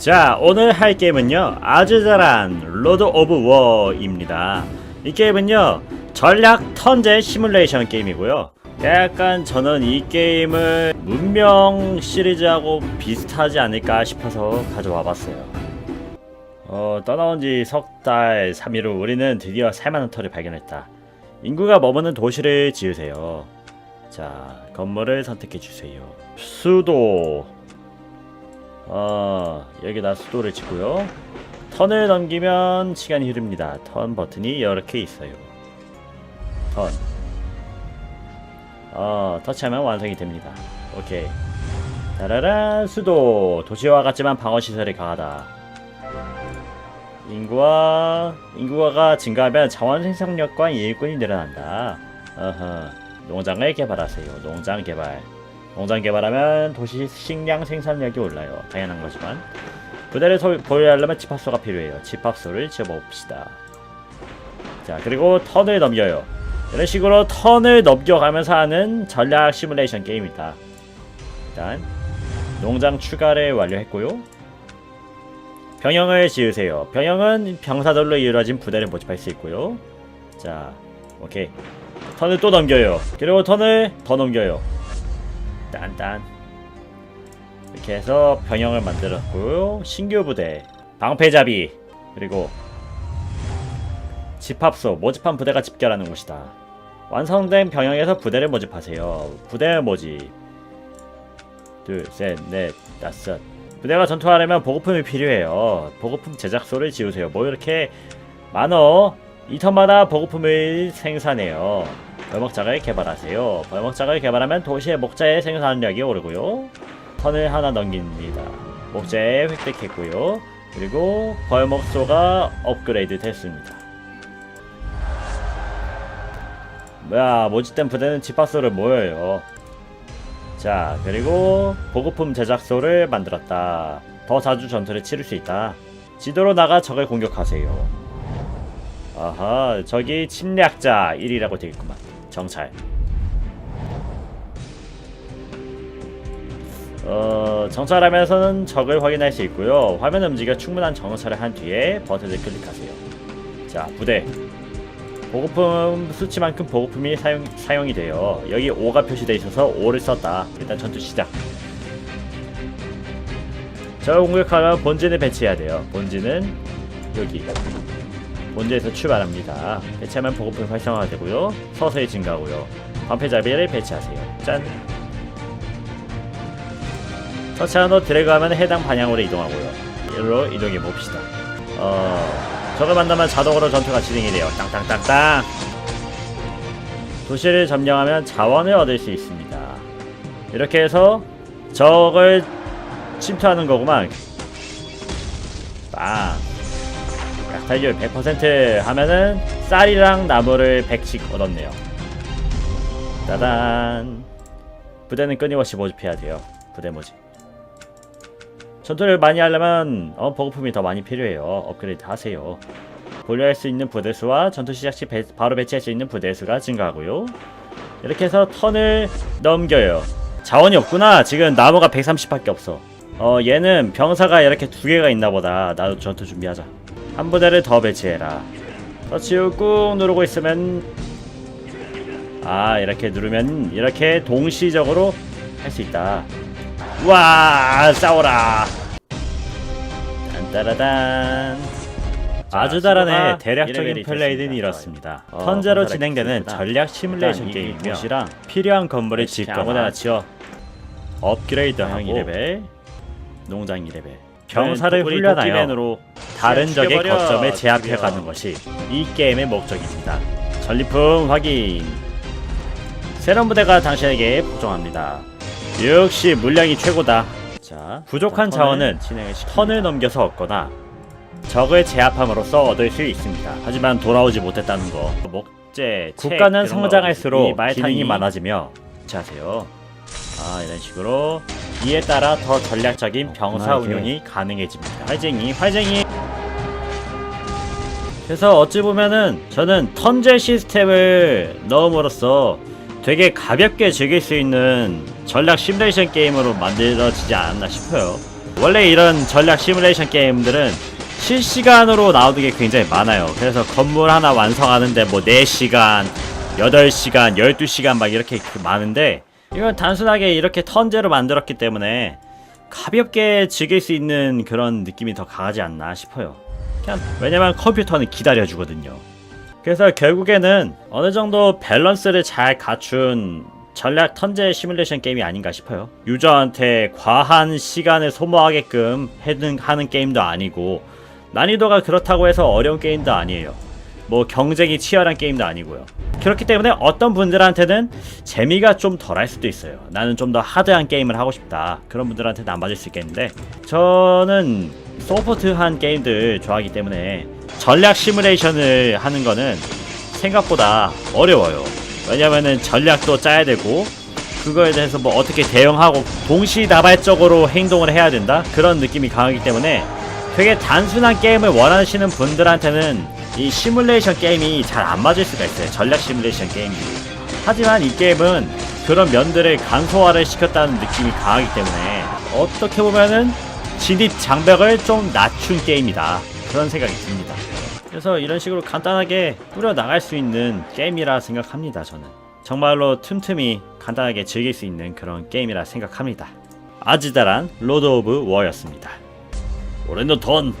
자 오늘 할 게임은요 아주 잘한 로드 오브 워입니다. 이 게임은요 전략 턴제 시뮬레이션 게임이고요. 약간 저는 이 게임을 문명 시리즈하고 비슷하지 않을까 싶어서 가져와 봤어요. 어 떠나온 지 석 달 3일 후 우리는 드디어 살만한 터를 발견했다. 인구가 머무는 도시를 지으세요. 자 건물을 선택해 주세요. 수도 어, 여기다 수도를 짓고요. 턴을 넘기면 시간이 흐릅니다. 턴 버튼이 이렇게 있어요. 턴. 어, 터치하면 완성이 됩니다. 오케이. 따라란 수도. 도시와 같지만 방어 시설이 강하다. 인구와 인구가 증가하면 자원 생산력과 일꾼이 늘어난다. 어허. 농장을 개발하세요. 농장 개발. 농장 개발하면 도시 식량 생산력이 올라요. 당연한 거지만 부대를 소, 보유하려면 집합소가 필요해요. 집합소를 지어봅시다. 자 그리고 턴을 넘겨요. 이런 식으로 턴을 넘겨가면서 하는 전략 시뮬레이션 게임이다. 일단 농장 추가를 완료했고요. 병영을 지으세요. 병영은 병사들로 이루어진 부대를 모집할 수 있고요. 자 오케이 턴을 또 넘겨요. 그리고 턴을 더 넘겨요. 딴딴. 이렇게 해서 병영을 만들었고요 신규 부대 방패잡이 그리고 집합소 모집한 부대가 집결하는 곳이다. 완성된 병영에서 부대를 모집하세요. 부대 모집. 둘 셋 넷 다섯. 부대가 전투하려면 보급품이 필요해요. 보급품 제작소를 지으세요. 뭐 이렇게 많어 이 턴마다 보급품을 생산해요 벌목작을 개발하세요. 벌목작을 개발하면 도시의 목자의 생산력이 오르고요. 턴을 하나 넘깁니다. 목자에 획득했고요. 그리고 벌목소가 업그레이드 됐습니다. 뭐야 모집된 부대는 집합소를 모여요. 자 그리고 보급품 제작소를 만들었다. 더 자주 전투를 치를 수 있다. 지도로 나가 적을 공격하세요. 아하 저기 침략자 1이라고 되겠구만. 정찰. 어, 정찰하면서는 적을 확인할 수 있고요. 화면 움직여 충분한 정찰을 한 뒤에 버튼을 클릭하세요. 자, 부대. 보급품 수치만큼 보급품이 사용, 사용이 돼요. 여기 5가 표시되어 있어서 5를 썼다. 일단 전투 시작. 적을 공격하면 본진을 배치해야 돼요. 본진은 여기. 본드에서 출발합니다. 배치하면 보급품 활성화가 되고요. 서서히 증가하고요. 방패잡이를 배치하세요. 짠! 터치한 후 드래그하면 해당 방향으로 이동하고요. 이로 이동해 봅시다. 어... 적을 만나면 자동으로 전투가 진행이 돼요. 땅땅땅땅! 도시를 점령하면 자원을 얻을 수 있습니다. 이렇게 해서 적을 침투하는 거구만. 빵! 약탈률 100% 하면은 쌀이랑 나무를 100씩 얻었네요. 따단. 부대는 끊임없이 모집해야 돼요. 부대 모집. 전투를 많이 하려면 어, 보급품이 더 많이 필요해요. 업그레이드 하세요. 보유할 수 있는 부대 수와 전투 시작 시 배, 바로 배치할 수 있는 부대 수가 증가하고요. 이렇게 해서 턴을 넘겨요. 자원이 없구나. 지금 나무가 130밖에 없어. 어 얘는 병사가 이렇게 두 개가 있나 보다. 나도 전투 준비하자. 한 부대를 더 배치해라. 터치 후꾹 누르고 있으면 아 이렇게 누르면 이렇게 동시적으로 할 수 있다. 와 싸워라. 딴따라단. 아주 잘하네. 대략적인 플레이는 이렇습니다. 어, 턴제로 진행되는. 전략 시뮬레이션 게임이며 필요한 건물을 짓거나 아무데나 지어 업그레이드 병 하고 2레벨, 농장 2레벨 병사를 네, 훈련하여 다른 적의 죽여버려, 거점에 제압해. 가는 것이 이 게임의 목적입니다. 전리품 확인. 새로운 부대가 당신에게 복종합니다. 역시 물량이 최고다. 자 부족한 자원은. 턴을 넘겨서 얻거나 적을 제압함으로써 얻을 수 있습니다. 하지만 돌아오지 못했다는 거. 목재, 국가는 성장할수록 기능이 많아지며 자세요. 아 이런 식으로 이에 따라 더 전략적인 병사 이게. 운용이 가능해집니다. 활쟁이, 활쟁이. 그래서 어찌 보면은 저는 턴제 시스템을 넣음으로써 되게 가볍게 즐길 수 있는 전략 시뮬레이션 게임으로 만들어지지 않았나 싶어요. 원래 이런 전략 시뮬레이션 게임들은 실시간으로 나오는 게 굉장히 많아요. 그래서 건물 하나 완성하는데 뭐 4시간, 8시간, 12시간 막 이렇게 그 많은데 이건 단순하게 이렇게 턴제로 만들었기 때문에 가볍게 즐길 수 있는 그런 느낌이 더 강하지 않나 싶어요. 그냥 왜냐면 컴퓨터는 기다려주거든요. 그래서 결국에는 어느 정도 밸런스를 잘 갖춘 전략 턴제 시뮬레이션 게임이 아닌가 싶어요. 유저한테 과한 시간을 소모하게끔 하는 게임도 아니고 난이도가 그렇다고 해서 어려운 게임도 아니에요. 뭐 경쟁이 치열한 게임도 아니고요. 그렇기 때문에 어떤 분들한테는 재미가 좀 덜할 수도 있어요. 나는 좀 더 하드한 게임을 하고 싶다. 그런 분들한테는 안 맞을 수 있겠는데 저는 소프트한 게임들 좋아하기 때문에 전략 시뮬레이션을 하는 거는 생각보다 어려워요. 왜냐면은 전략도 짜야 되고 그거에 대해서 뭐 어떻게 대응하고 동시다발적으로 행동을 해야 된다 그런 느낌이 강하기 때문에 되게 단순한 게임을 원하시는 분들한테는 이 시뮬레이션 게임이 잘 안 맞을 수가 있어요. 전략 시뮬레이션 게임이. 하지만 이 게임은 그런 면들을 간소화를 시켰다는 느낌이 강하기 때문에 어떻게 보면은 진입 장벽을 좀 낮춘 게임이다. 그런 생각이 듭니다. 그래서 이런 식으로 간단하게 뿌려 나갈 수 있는 게임이라 생각합니다. 저는 정말로 틈틈이 간단하게 즐길 수 있는 그런 게임이라 생각합니다. 아지다란 로드 오브 워였습니다. 올해는 돈